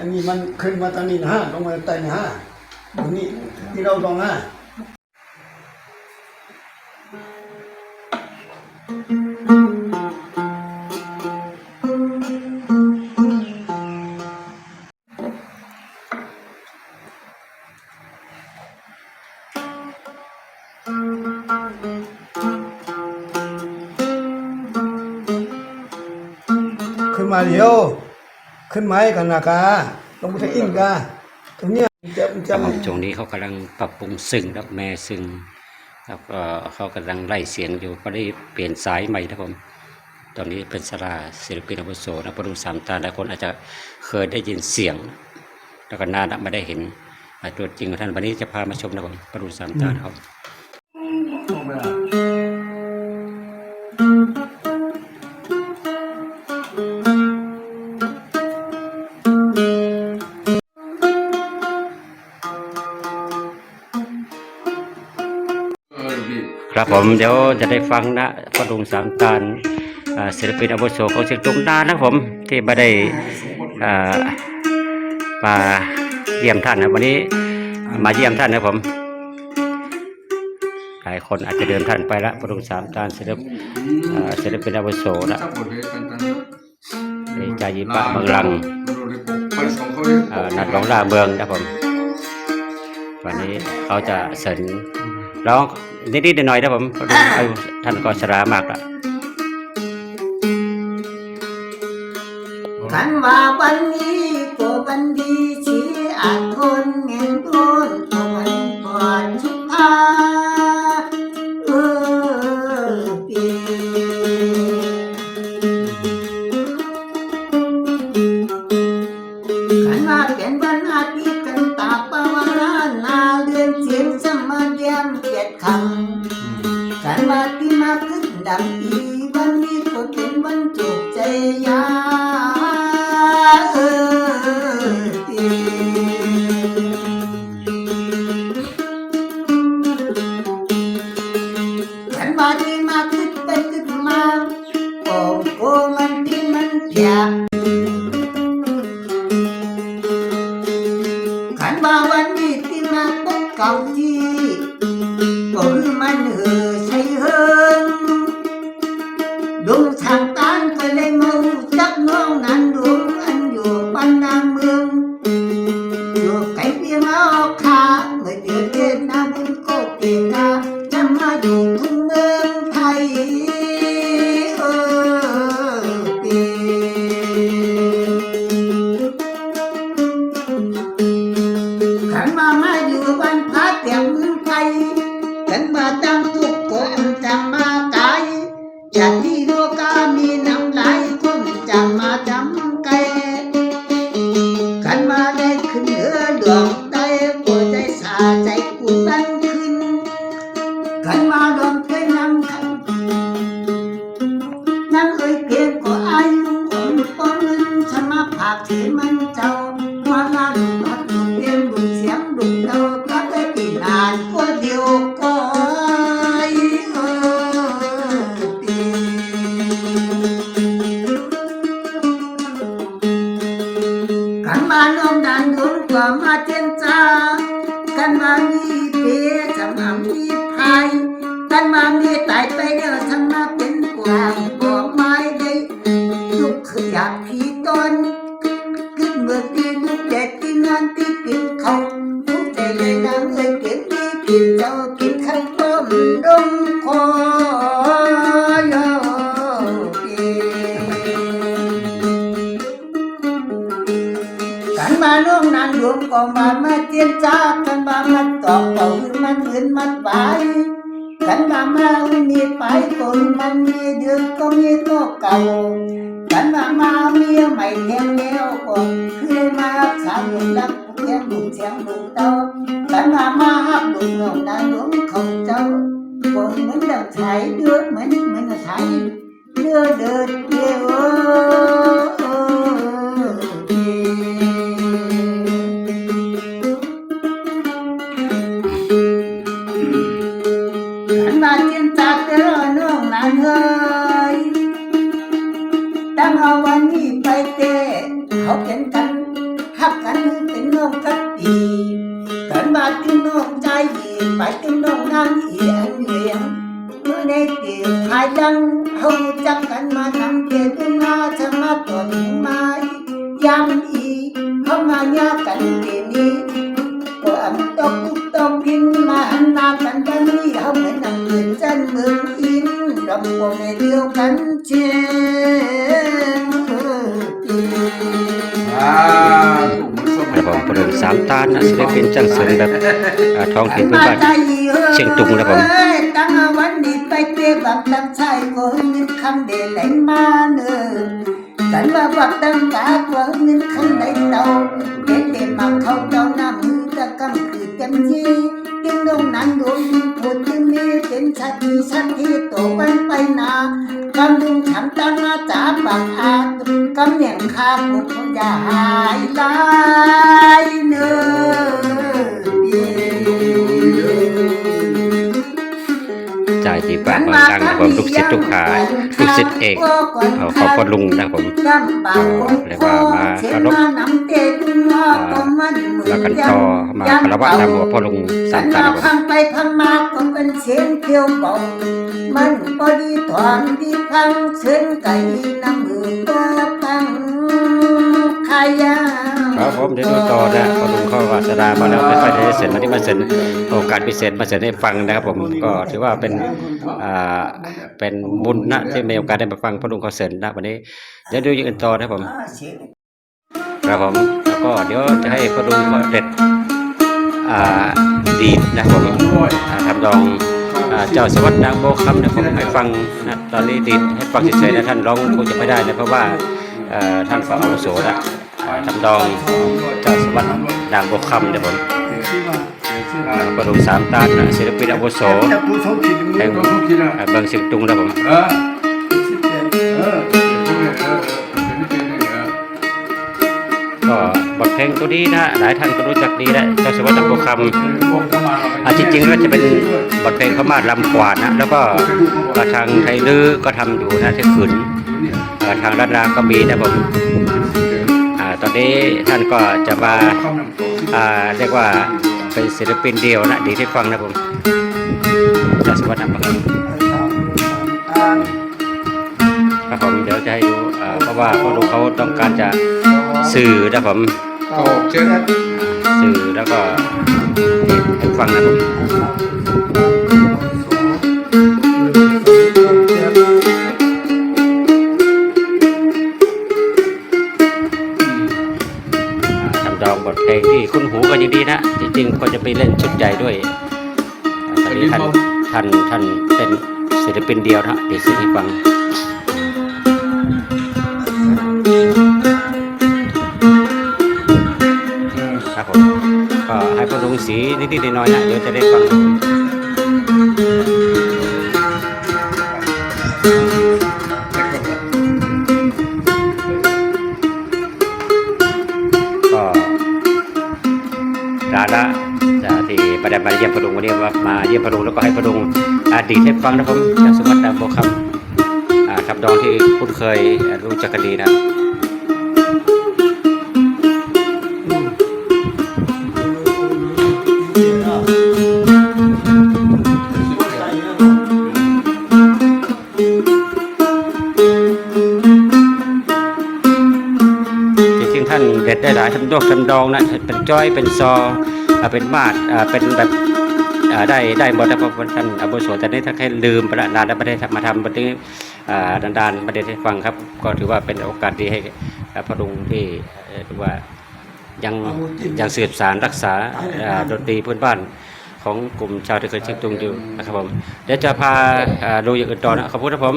อันนี้มันขึ้นมาตอนนี้นะฮะลงมาใต้นะฮะตรงนี้ที่เราต้องห้าขึ้นมาเดี๋ยว ขึ้นไม้กันนะกาลงไปที่อินกาตรงเนี้ยจะจะครับผมช่วงนี้เขากำลังปรับปรุงซึ่งครับแม่ซึ่งครับก็เขากำลังไล่เสียงอยู่ก็ได้เปลี่ยนสายใหม่ครับผมตอนนี้เป็นสลาศิลปินอาวุโสนะประดุสามตาหลายคนอาจจะเคยได้ยินเสียง แล้วก็นานไม่ได้เห็นตัวจริงของท่านวันนี้จะพามาชมนะผมประดุสามตาครับ ครับผมเดี๋ยวจะได้ฟังนะพระดุงสามตาลศิลปินอาวุโสของเชียงตุงนานนะครับผมที่มาได้มาเยี่ยมท่านนะวันนี้มาเยี่ยมท่านนะผมหลายคนอาจจะเดินท่านไปละพระดุงสามตาลศิลปอ่าศิลปินอาวุโสนะในใจยิปะเมืองลังนัดร้องลาเมืองนะผมวันนี้เขาจะเสริญร้อง นิดๆหน่อยๆนะผมเพราะว่าอายุท่านก็ชรามากละกันว่าวันนี้ก็วันดี เก่าที่ก็คือมันเหือใช่เฮิงดวงทางตานก็เลยมองจักน้องนั้นดวงอันอยู่ปันนาเมืองอยู่ไกลเพียงเอาขาเมื่อเดือนเดือนนาบุญก็เปลี่ยนาจะมาอยู่ทุ่ง มีน้ำลายคนจังมาจำไกลกันมาได้ขึ้นเหนือดวงใจปวดใจสาใจกูตั้งขึ้น กันมาดวงเคยนำคันนั่งเอ่ยเพียงก็อายุคนปนเงินฉันมาผากที่มันเจ้า กันมดันดวงกว่ามาเจนจ้ากันมามีเปจะมามีพายกันมามีตายไปเดียวฉันมาเป็นกวางบอกไม้ได้ลุกขยากผีตนขึ้นเมื่อตีนุกแดดที่นอนที่กินเขาทุกใจเลยนางเลยเก็บที่กินเจ้ากิน นางหลวงก็มามาเจียนจ้ากันมามันตอกเป่าขึ้นมันเงินมันไปกันมามามีไปคนมันมีเดือนก็มีตัวเก่ากันมามาเมียใหม่แทงแนวก่อนคือมาสามหนุ่มรักเสียงดุเสียงดุเต้ากันมามาฮับดุเงานาหลวงของเจ้าก็เหมือนดังไทยเดือดเหมือนเหมือนไท วันนี้ไปเตะเขาเขียนกันหักกันเป็นน้องกันดีกันบาดถึงน้องใจอีไปถึงน้องนั่งอีอันเหลียงเมื่อในเตียงหายังเขาจับกันมาทำเกินมาจะมาต่อถึงไม้ยามอีเขามาญากันเตียนี้ก็อัตกตุกตกกินมาหันมากันกันนี้เขาเหมืนนางเดือนจันเมืองอินรำวงในเดียวกันเช่ สามตาลนะศิลปินจังเสริญแบบอ่าท้องถิ่นพื้นบ้านเชียงตุงนะผมตั้งวันนี้ไปเตะบักตั้งชายก็เงินคำเดลไหลมาเนอกันว่าบักตั้งกาก็เงินคำไหลเต่าเด็ดเด็มาเขาเจ้าน้ำมือตะกำคือเต็มที่ ติ้งดงนั้นโดนพูดที่มีเป็นชาติชาติโตกันไปนากำดึงฉันตั้งมาจ่าปากอากำเหนียงคาปุกอย่าหายลายเนื้อ จ่ายจีบะบางดังนะครับผมลูกศิษย์ลูกหาลูกศิษย์เอกเอาขอบพระลุงนะครับผมเรียกว่ามาเคารพมากันต่อมาคารวะตามหัวพ่อลุงสามตานะครับผมพังไปพังมาก็เป็นเสียงเที่ยวเบามันพอดีถอนดีพังเชิญไก่น้ำมือ ครับผมเดี๋ยวดูต่อนะพอลุงเข้าวาสนามาแล้วไม่ค่อยได้เสร็จวันนี้มาเสร็จโอกาสพิเศษมาเสร็จให้ฟังนะครับผมก็ถือว่าเป็นอ่าเป็นบุญนะที่มีโอกาสได้มาฟังพอลุงเขาเสร็จนะวันนี้เดี๋ยวดูอย่างอื่นต่อนะครับผมครับผมแล้วก็เดี๋ยวจะให้พอลุงเขาเด็ดอ่าดีดนะครับผมทำดองเจ้าสวัสดิ์นางโบคำนะผมให้ฟังนะตอนนี้ดีดให้ฟังเฉยๆนะท่านร้องคงจะไม่ได้นะเพราะว่าท่านฝ่าอาวุโสนะ อ่าทำดองเจ้าสวัสดิ์นางโบคำนะผมอ่าประดุมสามตาลนะศิลปินอาวุโสแห่งอ่าเมืองเชียงตุงนะผมเออเออเออเออเป็นเป็นเออก็บทเพลงตัวนี้นะหลายท่านก็รู้จักดีแหละเจ้าสวัสดิ์นางโบคำอ่าจริงๆแล้วจะเป็นบทเพลงพม่าลำกวานนะแล้วก็ทางไทยลือก็ทำอยู่นะที่ขืนทางรัตนาก็มีนะผม ตอนนี้ท่านก็จะมาเรียกว่าเป็นศิลปินเดียวนะดีที่ฟังนะผมจ้าสวัสดิ์นางโบคำครับผมเดี๋ยวจะให้ดูเพราะว่าเขาดูเขาต้องการจะสื่อนะผมสื่อแล้วก็ให้ฟังนะผม บทเพลงที่คุ้นหูก็ยังดีนะจริงๆควรจะไปเล่นชุดใหญ่ด้วยตอนนี้ท่านท่านท่านเป็นศิลปินเดียวนะเดี๋ยวสิให้ฟังครับผมก็ให้พระสงสีนิดๆหน่อยๆนะเดี๋ยวจะได้ฟัง ดาระจะที่ประเด็นมาเยี่ยมพอลุงวันนี้ว่ามาเยี่ยมพอลุงแล้วก็ให้พอลุงอดีตให้ฟังนะครับจากสมบัติดาวโบคำคำดองที่คุ้นเคยรู้จักกันดีนะ ด็ดได้หลายทำโยกทำดองนะเป็นจ้อยเป็นซอเป็นมาดเป็นแบบได้ได้หมดแล้วเพราะว่าท่านอบุโสแต่นี้ถ้าแค่ลืมปละนานแล้วไม่ได้มาทำบันทึกอ่าดานๆประเด็นให้ฟังครับ ก็ถือว่าเป็นโอกาสดีให้พระลุงที่ถือว่ายังยังสืบสารรักษาดนตรีพื้นบ้านของกลุ่มชาวที่เคยเชียงตุงอยู่นะครับผมเดี๋ยวจะพาดูอย่างอื่นต่อนะขอบคุณครับผม